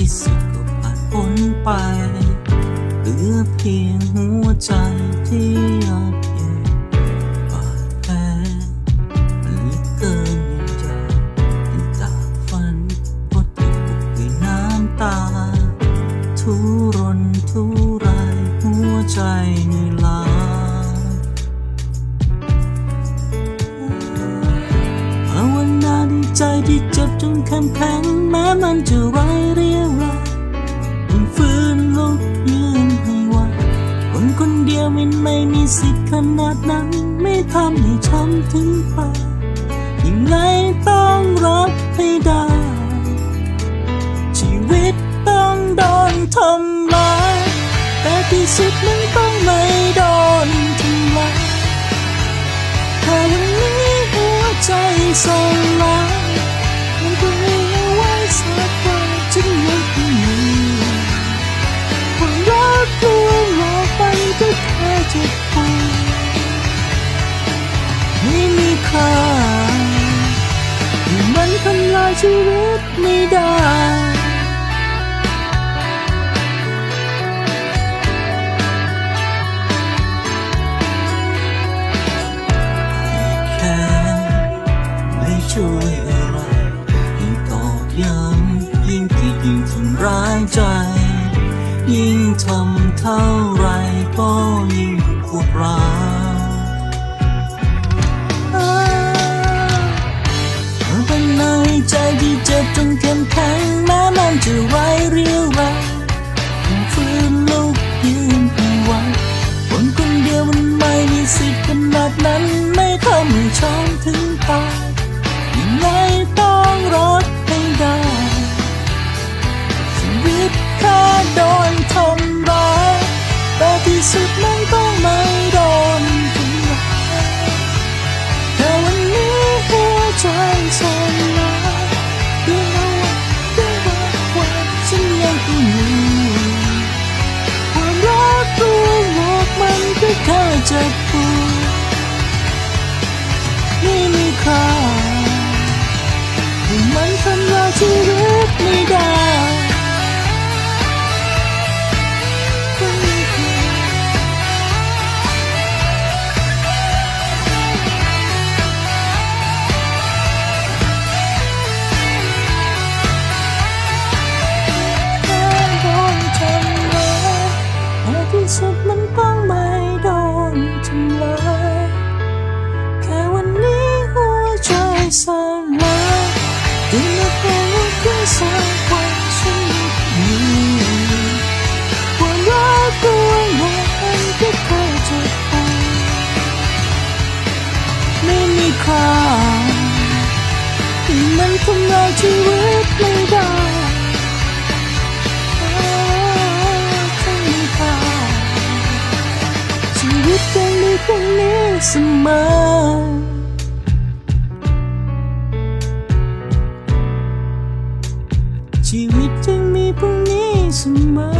ที่สุดก็ผ่านพ้นไปเหลือเพียงหัวใจที่ยอดเย็นบาดแผลมันลือเกินยังยาวยังตาฝันเพราะถูกด้วยน้ำตา ทุรนทุรายหัวใจเหนื่อยล้า ใจที่เจ็บจนเข้มแข็งแม้มันจะไร้เรียวแรงฟื้นลุกยืนให้ไหวคนคนเดียวมันไม่มีสิทธิ์ขนาดนั้น ไม่ทำให้ช้ำถึงปากยังไงต้องรับให้ได้ ชีวิตต้องโดนทำร้ายแต่ที่สุดมันต้องไม่โดนทำลายแค่วันนี้หัวใจสล ค่ามันทำลายชีวิตไม่ได้แค่ไม่ช่วยอะไรยิ่งตอกย้ำยิ่งคิดยิ่งทำร้ายใจ ยิ่งทำเท่า ใจที่เจ็บจนเข้มแข็งแม้มันจะไร้เรียวแรงยังฟื้น จ็บปวดไม่มีค่าที่มันทำลายชี ค่าที่มันทำลายชีวิตไม่ได้ฉันมีค่าชีวิตยังมีพรุ่งนี้เสมอชีวิตยังมีพรุ่งนี้เสมอ